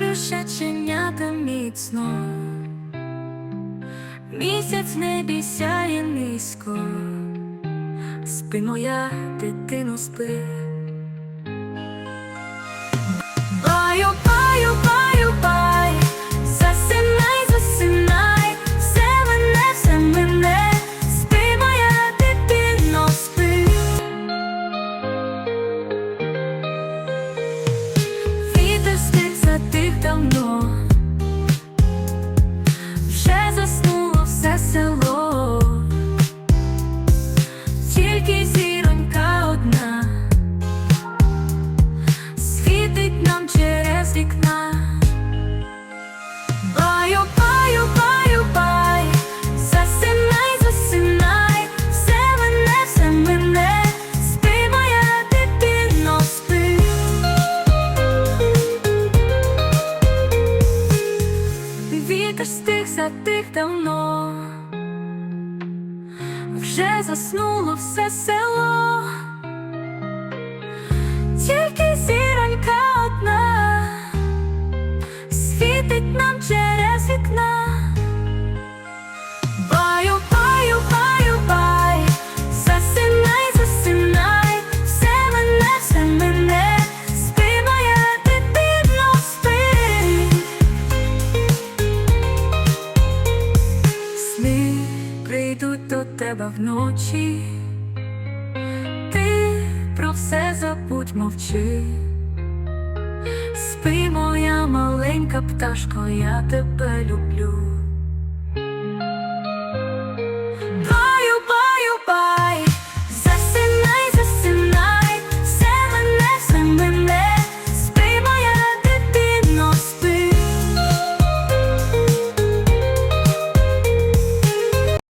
рушеченята міцно, місяць небі сяє низько, спи моя дитину спи. Тільки зіронька одна світить нам через вікна. Баю, баю, баю, мене, все мене, спи моя дитино, спи. Вітер стих затих давно, вже заснуло все село, тільки зіронька одна світить нам через вікна. Баю, баю, баю, бай, засинай, все мене, все мене, спи. Моя прийдуть до тебе вночі, ти про все забудь мовчи. Спи, моя маленька пташко, я тебе люблю.